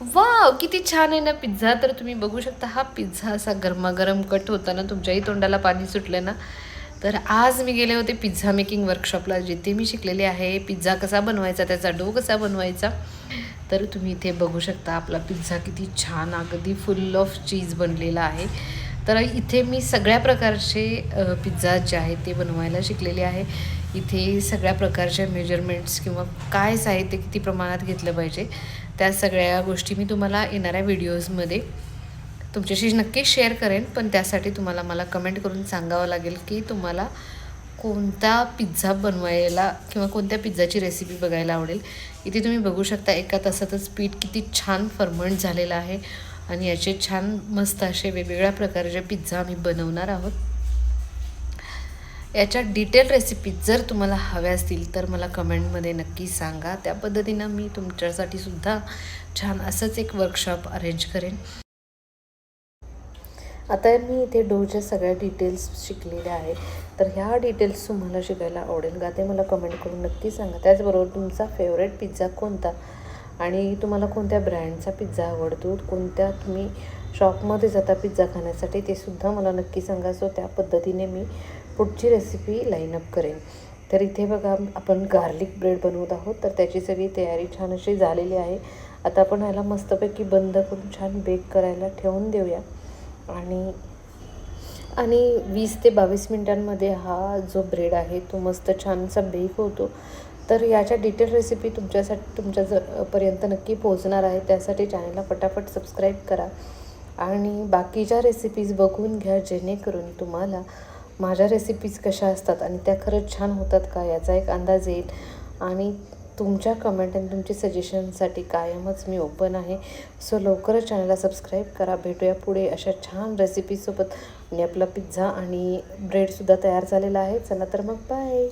वा किती छान आहे ना पिझ्झा. तर तुम्ही बघू शकता हा पिझ्झा असा गरमागरम कट होताना तुमच्याही तोंडाला पाणी सुटलं ना. तर आज मी गेले होते पिझ्झा मेकिंग वर्कशॉपला जिथे मी शिकलेले आहे. पिझ्झा कसा बनवायचा त्याचा डो कसा बनवायचा. तर तुम्ही इथे बघू शकता आपला पिझ्झा किती छान अगदी फुल ऑफ चीज बनलेला आहे. तर इथे मी सगळ्या प्रकारचे पिझ्झा जे आहेत ते बनवायला शिकलेले आहे. इथे सगळ्या प्रकारच्या मेजरमेंट्स किंवा काय साहित्य किती प्रमाणात घेतलं पाहिजे त्या सगळ्या गोष्टी मी तुम्हाला येणाऱ्या व्हिडिओजमध्ये तुमच्याशी नक्की शेअर करेन. पण त्यासाठी तुम्हाला मला कमेंट करून सांगावं लागेल की तुम्हाला कोणता पिझ्झा बनवायला किंवा कोणत्या पिझ्झाची रेसिपी बघायला आवडेल. इथे तुम्ही बघू शकता एका तासातच पीठ किती छान फर्मंट झालेलं आहे. आणि याचे छान मस्त असे वेगवेगळ्या प्रकारचे पिझ्झा आम्ही बनवणार आहोत. याच्या डिटेल रेसिपीज जर तुम्हाला हव्या असतील तर मला कमेंटमध्ये नक्की सांगा. त्या पद्धतीनं मी तुमच्यासाठी सुद्धा छान असंच एक वर्कशॉप अरेंज करेन. आता मी इथे डोच्या सगळ्या डिटेल्स शिकलेल्या आहेत. तर ह्या डिटेल्स तुम्हाला शिकायला आवडेल का ते मला कमेंट करून नक्की सांगा. त्याचबरोबर तुमचा फेवरेट पिझ्झा कोणता? आणि तुम्हाला कोणत्या ब्रँडचा पिझ्झा आवडतो? कोणत्या तुम्ही शॉपमध्ये जाता पिझ्झा खाण्यासाठी? ते सुद्धा मला नक्की सांगा. सो त्या पद्धतीने मी पुढची रेसिपी लाईनअप करेन. तर इथे बघा आपण गार्लिक ब्रेड बनवत आहोत. तर त्याची सगळी तयारी छान अशी झालेली आहे. आता आपण ह्याला मस्तपैकी बंद करून छान बेक करायला ठेवून देऊया. आणि आणि वीस ते बावीस मिनटांमध्ये हा जो ब्रेड आहे तो मस्त छानसा बेक होतो. तर याच्या डिटेल रेसिपी तुमच्यासाठी तुमच्या ज पर्यंत नक्की पोहोचणार आहे. त्यासाठी चॅनलला फटाफट सबस्क्राईब करा. आणि बाकीच्या रेसिपीज बघून घ्या जेणेकरून तुम्हाला माझ्या रेसिपीज कशा असतात आणि त्या खरंच छान होतात का याचा एक अंदाज येईल. आणि तुमच्या कमेंट आणि तुमची सजेशनसाठी कायमच मी ओपन आहे. सो लवकरच चॅनलला सबस्क्राईब करा. भेटूया पुढे अशा छान रेसिपीसोबत आणि आपला पिझ्झा आणि ब्रेडसुद्धा तयार झालेला आहे. चला तर मग बाय